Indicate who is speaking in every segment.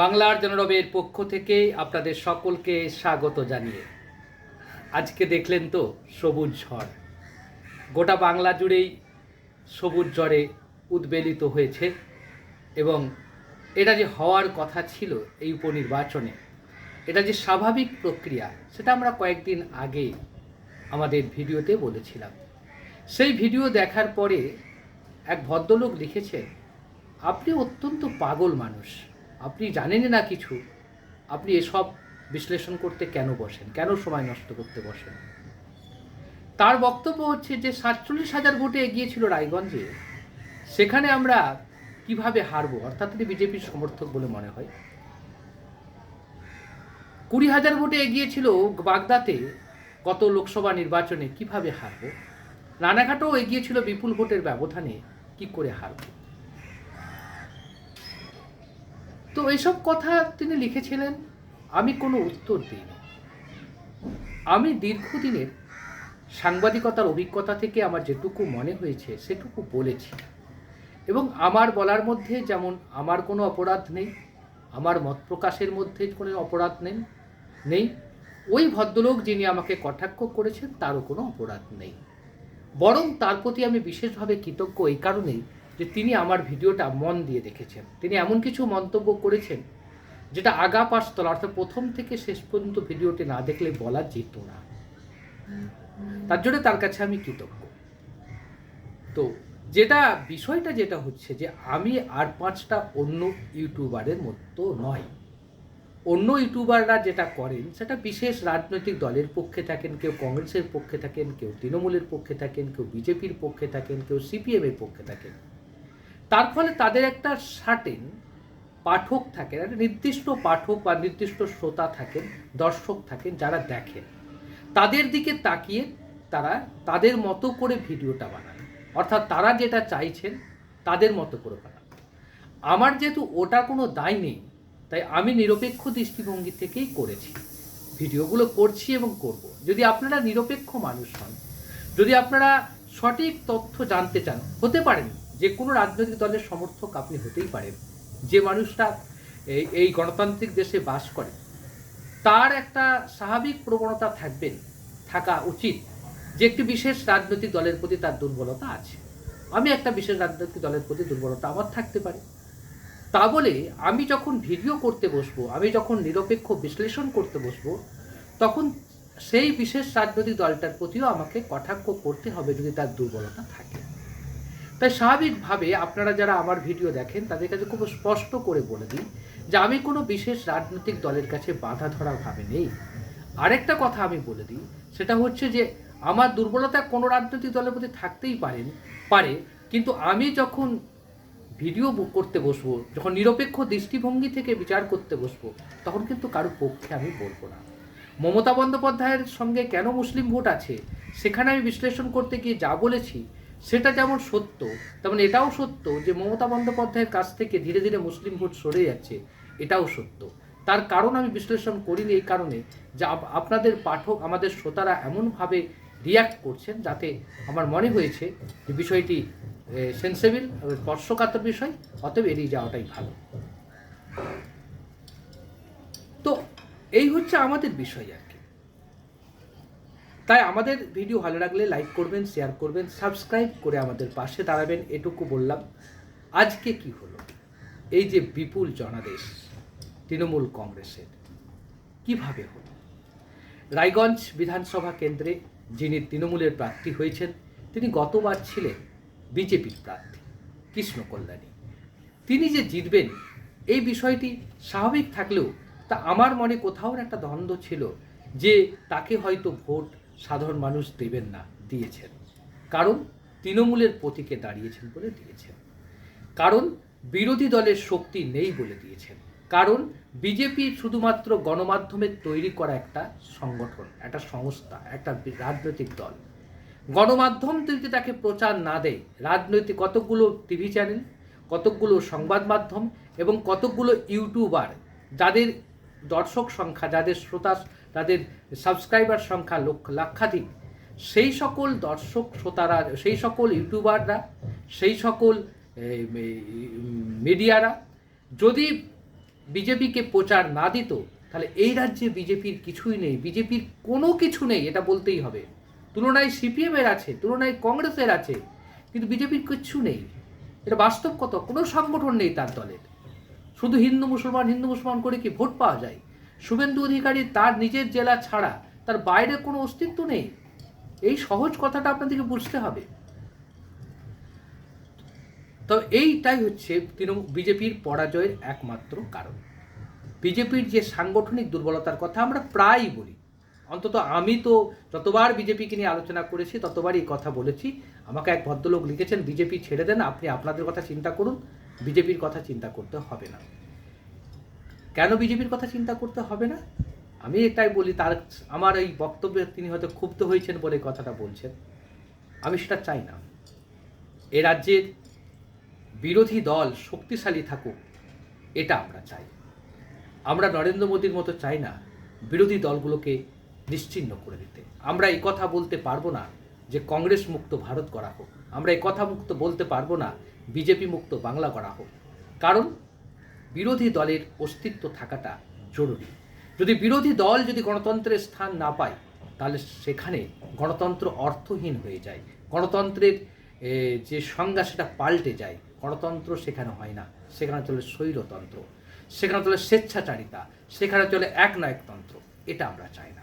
Speaker 1: বাংলার জনরবের পক্ষ থেকে আপনাদের সকলকে স্বাগত জানিয়ে। আজকে দেখলেন তো সবুজ ঝড়। গোটা বাংলা জুড়েই সবুজ ঝড়ে উদ্বেলিত হয়েছে এবং এটা যে হওয়ার কথা ছিল এই উপনির্বাচনে, এটা যে স্বাভাবিক প্রক্রিয়া, সেটা আমরা কয়েকদিন আগে আমাদের ভিডিওতে বলেছিলাম। সেই ভিডিও দেখার পরে এক ভদ্রলোক লিখেছেন, আপনি অত্যন্ত পাগল মানুষ। আপনি জানেনই না কিছু। আপনি এসব বিশ্লেষণ করতে কেন বসেন? কেন সময় নষ্ট করতে বসেন? তার বক্তব্য হচ্ছে যে, সাতচল্লিশ হাজার ভোটে এগিয়েছিল রায়গঞ্জে, সেখানে আমরা কীভাবে হারবো? অর্থাৎ তিনি বিজেপির সমর্থক বলে মনে হয়। কুড়ি হাজার ভোটে এগিয়েছিল বাগদাতে গত লোকসভা নির্বাচনে কীভাবে হারবো? রানাঘাটও এগিয়েছিল বিপুল ভোটের ব্যবধানে কি করে হারবো? তো এসব কথা তিনি লিখেছিলেন, আমি কোনো উত্তর দিইনি। আমি দীর্ঘদিনের সাংবাদিকতার অভিজ্ঞতা থেকে আমার যেটুকু মনে হয়েছে, সেটুকু বলেছি। এবং আমার বলার মধ্যে যেমন আমার কোনো অপরাধ নেই, আমার মত প্রকাশের মধ্যে কোনো অপরাধ নেই নেই, ওই ভদ্রলোক যিনি আমাকে কটাক্ষ করেছেন, তারও কোনো অপরাধ নেই। বরং তার প্রতি আমি বিশেষভাবে কৃতজ্ঞ এই কারণেই যে তিনি আমার ভিডিওটা মন দিয়ে দেখেছেন। তিনি এমন কিছু মন্তব্য করেছেন, যেটা আগা পাশতলা অর্থাৎ প্রথম থেকে শেষ পর্যন্ত ভিডিওটি না দেখলে বলা যেত না। তার জন্য তার কাছে আমি কৃতজ্ঞ। তো যেটা, বিষয়টা যেটা হচ্ছে যে আমি আর পাঁচটা অন্য ইউটিউবারের মতো নয়। অন্য ইউটিউবাররা যেটা করেন, সেটা বিশেষ রাজনৈতিক দলের পক্ষে থাকেন, কেউ কংগ্রেসের পক্ষে থাকেন, কেউ তৃণমূলের পক্ষে থাকেন, কেউ বিজেপির পক্ষে থাকেন, কেউ সিপিএমের পক্ষে থাকেন। তার ফলে তাদের একটা সার্টেন পাঠক থাকেন, একটা নির্দিষ্ট পাঠক বা নির্দিষ্ট শ্রোতা থাকেন, দর্শক থাকেন, যারা দেখেন। তাদের দিকে তাকিয়ে তারা তাদের মতো করে ভিডিওটা বানান। অর্থাৎ তারা যেটা চাইছেন, তাদের মতো করে বানান। আমার যেহেতু ওটা কোনো দায় নেই, তাই আমি নিরপেক্ষ দৃষ্টিভঙ্গি থেকেই করেছি। ভিডিওগুলো করছি এবং করব। যদি আপনারা নিরপেক্ষ মানুষ হন, যদি আপনারা সঠিক তথ্য জানতে চান, হতে পারেন যে কোনো রাজনৈতিক দলের সমর্থক আপনি হতেই পারেন। যে মানুষটা এই এই গণতান্ত্রিক দেশে বাস করে, তার একটা স্বাভাবিক প্রবণতা থাকবেন, থাকা উচিত যে একটি বিশেষ রাজনৈতিক দলের প্রতি তার দুর্বলতা আছে। আমি একটা বিশেষ রাজনৈতিক দলের প্রতি দুর্বলতা আমার থাকতে পারে। তা বলে আমি যখন ভিডিও করতে বসবো, আমি যখন নিরপেক্ষ বিশ্লেষণ করতে বসবো, তখন সেই বিশেষ রাজনৈতিক দলটার প্রতিও আমাকে কটাক্ষ করতে হবে যদি তার দুর্বলতা থাকে। তাই স্বাভাবিকভাবে আপনারা যারা আমার ভিডিও দেখেন, তাদের কাছে খুব স্পষ্ট করে বলে দিই যে আমি কোনো বিশেষ রাজনৈতিক দলের কাছে বাধা ধরা ভাবে নেই। আরেকটা কথা আমি বলে দিই, সেটা হচ্ছে যে আমার দুর্বলতা কোনো রাজনৈতিক দলের প্রতি থাকতেই পারেন, পারে, কিন্তু আমি যখন ভিডিও করতে বসবো, যখন নিরপেক্ষ দৃষ্টিভঙ্গি থেকে বিচার করতে বসবো, তখন কিন্তু কারও পক্ষে আমি বলব না। মমতা বন্দ্যোপাধ্যায়ের সঙ্গে কেন মুসলিম ভোট আছে, সেখানে আমি বিশ্লেষণ করতে গিয়ে যা বলেছি সেটা যেমন সত্য, তেমন এটাও সত্য যে মমতা বন্দ্যোপাধ্যায়ের কাছ থেকে ধীরে ধীরে মুসলিম ভোট সরে যাচ্ছে, এটাও সত্য। তার কারণ আমি বিশ্লেষণ করিনি এই কারণে যে আপ- আপনাদের পাঠক, আমাদের শ্রোতারা এমনভাবে রিয়াক্ট করছেন যাতে আমার মনে হয়েছে যে বিষয়টি সেন্সেবল স্পর্শকাতর বিষয়, অতএব এড়িয়ে যাওয়াটাই ভালো। তো এই হচ্ছে আমাদের বিষয় আর তাই আমাদের ভিডিও ভালো লাগলে লাইক করবেন শেয়ার করবেন সাবস্ক্রাইব করে আমাদের পাশে দাঁড়াবেন, এটুকু বললাম। আজকে কি হলো? এই যে বিপুল জনাদেশ, তৃণমূল কংগ্রেসের, কীভাবে হলো? রায়গঞ্জ বিধানসভা কেন্দ্রে যিনি তৃণমূলের প্রার্থী হয়েছেন, তিনি গতবার ছিলেন বিজেপির প্রার্থী, কৃষ্ণ কল্যাণী। তিনি যে জিতবেন, এই বিষয়টি স্বাভাবিক থাকলেও তা আমার মনে কোথাও একটা দ্বন্দ্ব ছিল যে তাকে হয়তো ভোট সাধারণ মানুষ দেবেন না, দিয়েছেন। কারণ তৃণমূলের প্রতীকে দাঁড়িয়েছেন বলে দিয়েছেন। কারণ বিরোধী দলের শক্তি নেই বলে দিয়েছেন। কারণ বিজেপি শুধুমাত্র গণমাধ্যমের তৈরি করা একটা সংগঠন, একটা সংস্থা, একটা রাজনৈতিক দল। গণমাধ্যম যদি তাকে প্রচার না দেয়, রাজনৈতিক কতকগুলো টিভি চ্যানেল, কতকগুলো সংবাদ মাধ্যম এবং কতকগুলো ইউটিউবার, যাদের দর্শক সংখ্যা, যাদের শ্রোতা তাদের সাবস্ক্রাইবার সংখ্যা লক্ষ লাক্ষাধিক। সেই সকল দর্শক শ্রোতারা, সেই সকল ইউটিউবাররা, সেই সকল মিডিয়ারা, যদি বিজেপিকে প্রচার না দিত, তাহলে এই রাজ্যে বিজেপির কিছুই নেই। বিজেপির কোনো কিছু নেই, এটা বলতেই হবে। তুলনায় সিপিএমের আছে, তুলনায় কংগ্রেসের আছে, কিন্তু বিজেপির কিচ্ছু নেই। এটা বাস্তব কত কোনো সংগঠন নেই তার দলের। শুধু হিন্দু মুসলমান হিন্দু মুসলমান করে কি ভোট পাওয়া যায়? শুভেন্দু অধিকারী তার নিজের জেলা ছাড়া তার বাইরে কোনো অস্তিত্ব নেই। এই সহজ কথাটা আপনাদেরকে বুঝতে হবে। তো এইটাই হচ্ছে তৃণমূল, বিজেপির পরাজয়ের একমাত্র কারণ। বিজেপির যে সাংগঠনিক দুর্বলতার কথা আমরা প্রায়ই বলি। অন্তত আমি তো যতবার বিজেপিকে নিয়ে আলোচনা করেছি, ততবারই এই কথা বলেছি। আমাকে এক ভদ্রলোক লিখেছেন, বিজেপি ছেড়ে দেন, আপনি আপনাদের কথা চিন্তা করুন, বিজেপির কথা চিন্তা করতে হবে না। কেন বিজেপির কথা চিন্তা করতে হবে না? আমি এটাই বলি, তার, আমার এই বক্তব্যে তিনি হয়তো ক্ষুব্ধ হয়েছেন বলে কথাটা বলছেন। আমি সেটা চাই না। এ রাজ্যের বিরোধী দল শক্তিশালী থাকুক, এটা আমরা চাই। আমরা নরেন্দ্র মোদীর মতো চাই না বিরোধী দলগুলোকে নিশ্চিহ্ন করে দিতে। আমরা এই কথা বলতে পারব না যে কংগ্রেস মুক্ত ভারত করা হোক। আমরা এই কথা মুক্ত বলতে পারব না বিজেপি মুক্ত বাংলা করা হোক। কারণ বিরোধী দলের অস্তিত্ব থাকাটা জরুরি। যদি বিরোধী দল যদি গণতন্ত্রের স্থান না পায়, তাহলে সেখানে গণতন্ত্র অর্থহীন হয়ে যায়। গণতন্ত্রের যে সংজ্ঞা সেটা পাল্টে যায়। গণতন্ত্র সেখানে হয় না। সেখানে চলে স্বৈরতন্ত্র। সেখানে চলে স্বেচ্ছাচারিতা। সেখানে চলে এক একনায়কতন্ত্র। এটা আমরা চাই না।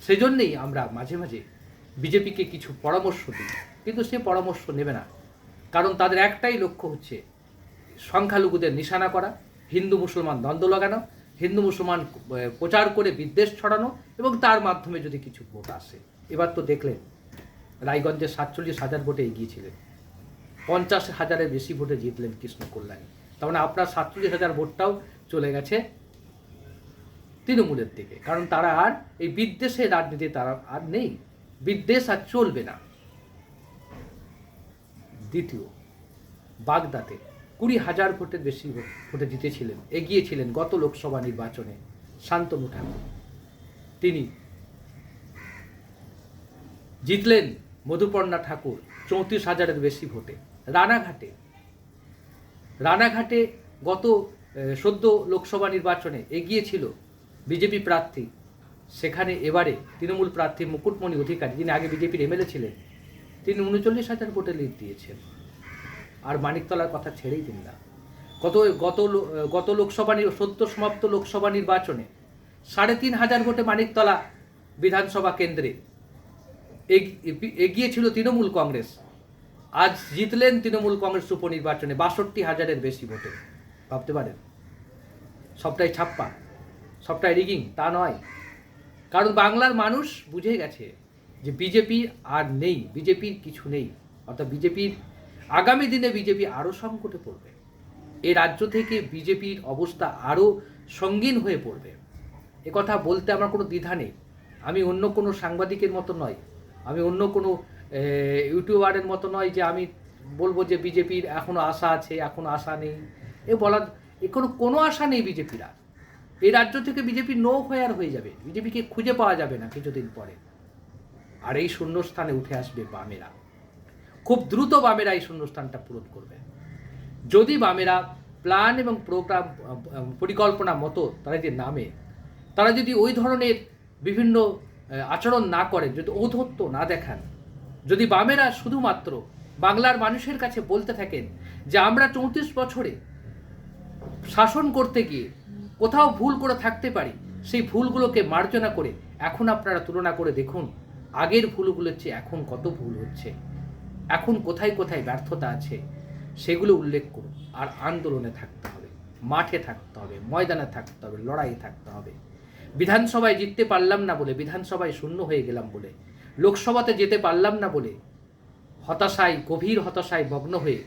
Speaker 1: সেজন্যেই আমরা মাঝে মাঝে বিজেপিকে কিছু পরামর্শ দিই। কিন্তু সে পরামর্শ নেবে না। কারণ তাদের একটাই লক্ষ্য হচ্ছে সংখ্যালঘুদের নিশানা করা, হিন্দু মুসলমান দ্বন্দ্ব লাগানো, হিন্দু মুসলমান প্রচার করে বিদ্বেষ ছড়ানো এবং তার মাধ্যমে যদি কিছু ভোট আসে। এবার তো দেখলেন রায়গঞ্জে সাতচল্লিশ হাজার ভোটে এগিয়েছিলেন। পঞ্চাশ হাজারের বেশি ভোটে জিতলেন কৃষ্ণ কল্যাণী। তার মানে আপনার সাতচল্লিশ হাজার ভোটটাও চলে গেছে তৃণমূলের দিকে। কারণ তারা আর এই বিদ্বেষের রাজনীতি তারা আর নেই। বিদ্বেষ আর চলবে না। দ্বিতীয় বাগদাতে কুড়ি হাজার ভোটের বেশি ভোটে জিতেছিলেন, এগিয়েছিলেন গত লোকসভা নির্বাচনে শান্তনু ঠাকুর। তিনি জিতলেন মধুপর্ণা ঠাকুর চৌত্রিশ হাজারের বেশি ভোটে। রানাঘাটে রানাঘাটে গত সদ্য লোকসভা নির্বাচনে এগিয়েছিল বিজেপি প্রার্থী। সেখানে এবারে তৃণমূল প্রার্থী মুকুটমণি অধিকারী, যিনি আগে বিজেপির এমএলএ ছিলেন, তিনি উনচল্লিশ হাজার ভোটে লিড দিয়েছেন। আর মানিকতলার কথা ছেড়েই দিন না। গত গত গত লোকসভা সদ্য সমাপ্ত লোকসভা নির্বাচনে সাড়ে তিন হাজার ভোটে মানিকতলা বিধানসভা কেন্দ্রে এগ- এগিয়েছিল তৃণমূল কংগ্রেস। আজ জিতলেন তৃণমূল কংগ্রেস উপনির্বাচনে বাষট্টি হাজারের বেশি ভোটে। ভাবতে পারেন? সবটাই ছাপ্পা, সবটাই রিগিং, তা নয়। কারণ বাংলার মানুষ বুঝে গেছে যে বিজেপি আর নেই, বিজেপির কিছু নেই। অর্থাৎ বিজেপির আগামী দিনে বিজেপি আরও সংকটে পড়বে। এ রাজ্য থেকে বিজেপির অবস্থা আরও সঙ্গীন হয়ে পড়বে। কথা বলতে আমার কোনো দ্বিধা নেই। আমি অন্য কোনো সাংবাদিকের মতো নয়। আমি অন্য কোনো ইউটিউবারের মতো নয় যে আমি বলব যে বিজেপির এখনও আশা আছে এখনও আশা নেই। এ বলার, এ কোনো আশা নেই বিজেপির আর। এই রাজ্য থেকে বিজেপি নো হয়ে আর হয়ে যাবে। বিজেপিকে খুঁজে পাওয়া যাবে না কিছুদিন পরে। আর এই শূন্যস্থানে উঠে আসবে বামেরা। খুব দ্রুত বামেরা এই শূন্যস্থানটা পূরণ করবে। যদি বামেরা প্ল্যান এবং প্রোগ্রাম পরিকল্পনা মতো তারা যে নামে, তারা যদি ওই ধরনের বিভিন্ন আচরণ না করেন, যদি ঔদ্ধত্য না দেখান, যদি বামেরা শুধুমাত্র বাংলার মানুষের কাছে বলতে থাকেন যে আমরা চৌত্রিশ বছরে শাসন করতে গিয়ে কোথাও ভুল করে থাকতে পারি, সেই ভুলগুলোকে মার্জনা করে এখন আপনারা তুলনা করে দেখুন, আগের ভুলগুলোর চেয়ে এখন কত ভুল হচ্ছে। এখন কোথায় কোথায় ব্যর্থতা আছে সেগুলো উল্লেখ করুন। আর আন্দোলনে থাকতে হবে, মাঠে থাকতে হবে, ময়দানে থাকতে হবে, লড়াইয়ে থাকতে হবে। বিধানসভায় জিততে পারলাম না বলে, বিধানসভায় শূন্য হয়ে গেলাম বলে, লোকসভাতে যেতে পারলাম না বলে, হতাশায়, গভীর হতাশায় মগ্ন হয়ে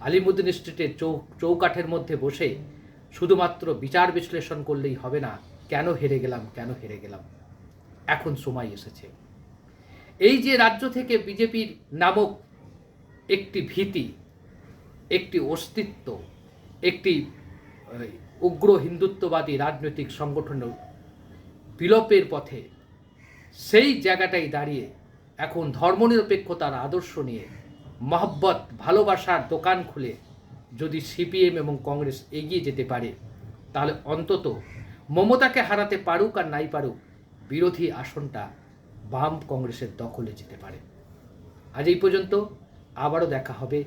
Speaker 1: আলিমুদ্দিন স্ট্রিটের চৌ চৌকাঠের মধ্যে বসে শুধুমাত্র বিচার বিশ্লেষণ করলেই হবে না, কেন হেরে গেলাম, কেন হেরে গেলাম। এখন সময় এসেছে। এই যে রাজ্য থেকে বিজেপির নামক একটি ভীতি, একটি অস্তিত্ব, একটি উগ্র হিন্দুত্ববাদী রাজনৈতিক সংগঠনের বিলোপের পথে, সেই জায়গাটাই দাঁড়িয়ে এখন ধর্মনিরপেক্ষতার আদর্শ নিয়ে মহব্বত, ভালোবাসার দোকান খুলে যদি সিপিএম এবং কংগ্রেস এগিয়ে যেতে পারে, তাহলে অন্তত মমতাকে হারাতে পারুক আর নাই পারুক বিরোধী আসনটা বাম কংগ্রেসের দখলে যেতে পারে। আজ এই পর্যন্ত। আবারও দেখা হবে।